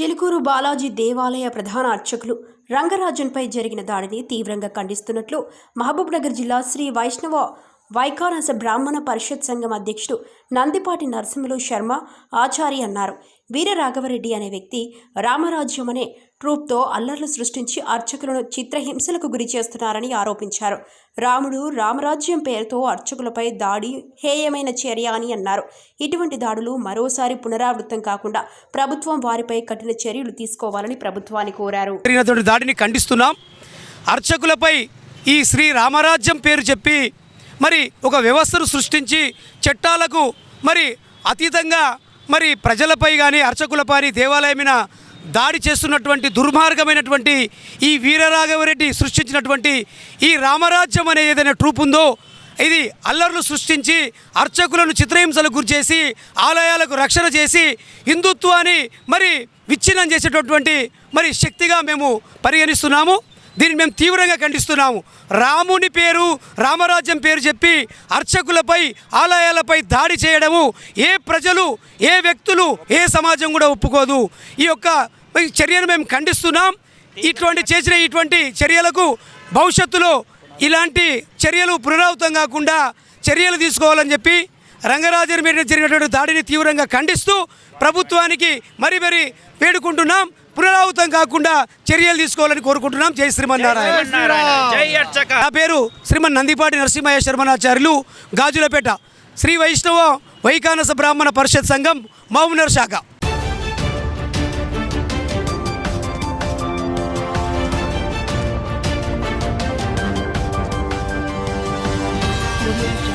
చిలుకూరు బాలాజీ దేవాలయ ప్రధాన అర్చకులు రంగరాజన్పై జరిగిన దాడిని తీవ్రంగా ఖండిస్తున్నట్లు మహబూబ్నగర్ జిల్లా శ్రీ వైష్ణవ వైకానస బ్రాహ్మణ పరిషత్ సంఘం అధ్యక్షుడు నందిపాటి నరసింహులు శర్మ ఆచారి అన్నారు. వీర రాఘవరెడ్డి అనే వ్యక్తి రామరాజ్యం అనే ట్రూప్తో అల్లర్లు సృష్టించి అర్చకులను చిత్రహింసలకు గురి చేస్తున్నారని ఆరోపించారు. రాముడు రామరాజ్యం పేరుతో అర్చకులపై దాడి హేయమైన చర్య అని అన్నారు. ఇటువంటి దాడులు మరోసారి పునరావృతం కాకుండా ప్రభుత్వం వారిపై కఠిన చర్యలు తీసుకోవాలని ప్రభుత్వాన్ని కోరారు. దాడిని ఖండిస్తున్నాం. అర్చకులపై ఈ శ్రీ రామరాజ్యం పేరు చెప్పి మరి ఒక వ్యవస్థను సృష్టించి చట్టాలకు మరి అతీతంగా మరి ప్రజలపై కానీ అర్చకులపై దేవాలయమైన దాడి చేస్తున్నటువంటి దుర్మార్గమైనటువంటి ఈ వీరరాఘవరెడ్డి సృష్టించినటువంటి ఈ రామరాజ్యం అనే ఏదైనా ట్రూప్ ఉందో ఇది అల్లర్లు సృష్టించి అర్చకులను చిత్రహింసలకు గురిచేసి ఆలయాలకు రక్షణ చేసి హిందుత్వాన్ని మరి విచ్ఛిన్నం చేసేటటువంటి మరి శక్తిగా మేము పరిగణిస్తున్నాము. దీన్ని మేము తీవ్రంగా ఖండిస్తున్నాము. రాముని పేరు రామరాజ్యం పేరు చెప్పి అర్చకులపై ఆలయాలపై దాడి చేయడము ఏ ప్రజలు ఏ వ్యక్తులు ఏ సమాజం కూడా ఒప్పుకోదు. ఈ యొక్క చర్యను మేము ఖండిస్తున్నాం. ఇటువంటి చేసిన ఇటువంటి చర్యలకు భవిష్యత్తులో ఇలాంటి చర్యలు పునరావృతం కాకుండా చర్యలు తీసుకోవాలని చెప్పి రంగరాజన్ మీద జరిగినటువంటి దాడిని తీవ్రంగా ఖండిస్తూ ప్రభుత్వానికి మరి మరి వేడుకుంటున్నాం. పునరావృతం కాకుండా చర్యలు తీసుకోవాలని కోరుకుంటున్నాం. జై శ్రీమన్నారాయణ. నా పేరు శ్రీమన్ నందిపాటి నరసింహయ్య శర్మనాచార్యులు గాజులపేట శ్రీ వైష్ణవ వైకానస బ్రాహ్మణ పరిషత్ సంఘం మహబూబ్నగర్ శాఖ. audio